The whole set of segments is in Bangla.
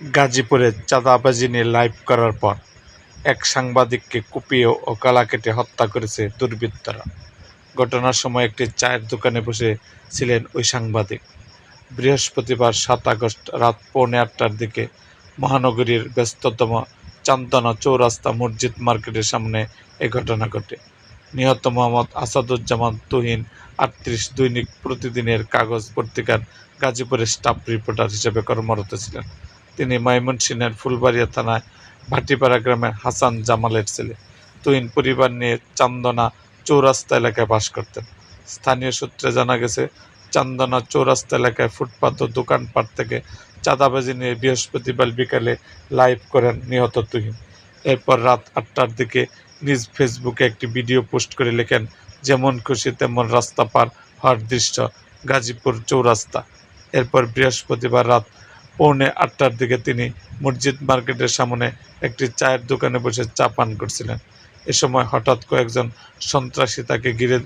গাজীপুরে চাঁদাবাজি নিয়ে লাইভ করার পর এক সাংবাদিককে কুপিয়ে ও গলা কেটে হত্যা করেছে দুর্বৃত্তরা। ঘটনার সময় একটি চায়ের দোকানে বসে ছিলেন ওই সাংবাদিক। বৃহস্পতিবার সাত আগস্ট রাত পৌনে আটটার দিকে মহানগরীর ব্যস্ততম চান্দনা চৌরাস্তা মসজিদ মার্কেটের সামনে এ ঘটনা ঘটে। নিহত মোহাম্মদ আসাদুজ্জামান তুহিন আটত্রিশ দৈনিক প্রতিদিনের কাগজ পত্রিকার গাজীপুরের স্টাফ রিপোর্টার হিসেবে কর্মরত ছিলেন। তিনি ময়মনসিংহের ফুলবাড়িয়া থানায় ভাটিপাড়া গ্রামের হাসান জামালের ছেলে। তুহিন পরিবার নিয়ে চান্দনা চৌরাস্তা এলাকায় বাস করতেন। স্থানীয় সূত্রে জানা গেছে, চান্দনা চৌরাস্তা এলাকায় ফুটপাত ও দোকানপাট থেকে চাঁদাবাজি নিয়ে বৃহস্পতিবার বিকালে লাইভ করেন নিহত তুহিন। এরপর রাত আটটার দিকে নিজ ফেসবুকে একটি ভিডিও পোস্ট করে লেখেন, যেমন খুশি তেমন রাস্তা পার হওয়ার দৃশ্য, গাজীপুর চৌরাস্তা। এরপর বৃহস্পতিবার রাত পৌনে আটটার দিকে তিনি মসজিদ মার্কেটের সামনে একটি চায়ের দোকানে বসে চা পান করছিলেন। এ সময় হঠাৎ কয়েকজন সন্ত্রাসী তাকে ঘিরে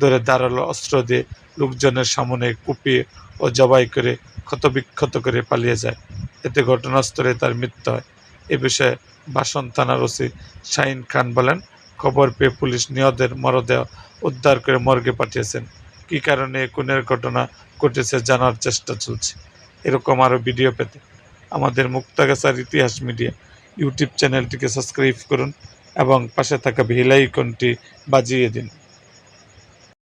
ধরে দাঁড়াল অস্ত্র দিয়ে লোকজনের সামনে কুপিয়ে ও জবাই করে, ক্ষতবিক্ষত করে পালিয়ে যায়। এতে ঘটনাস্থলে তার মৃত্যু হয়। এ বিষয়ে বাসন থানার ওসি শাহিন খান বলেন, খবর পেয়ে পুলিশ নিহতের মরদেহ উদ্ধার করে মর্গে পাঠিয়েছেন। কী কারণে খুনের ঘটনা ঘটেছে জানার চেষ্টা চলছে। এরকম আরও ভিডিও পেতে। আমাদের মুক্তাগাছার ইতিহাস মিডিয়া ইউটিউব চ্যানেলটিকে সাবস্ক্রাইব করুন এবং পাশে থাকা ভিলাই বাজিয়ে দিন।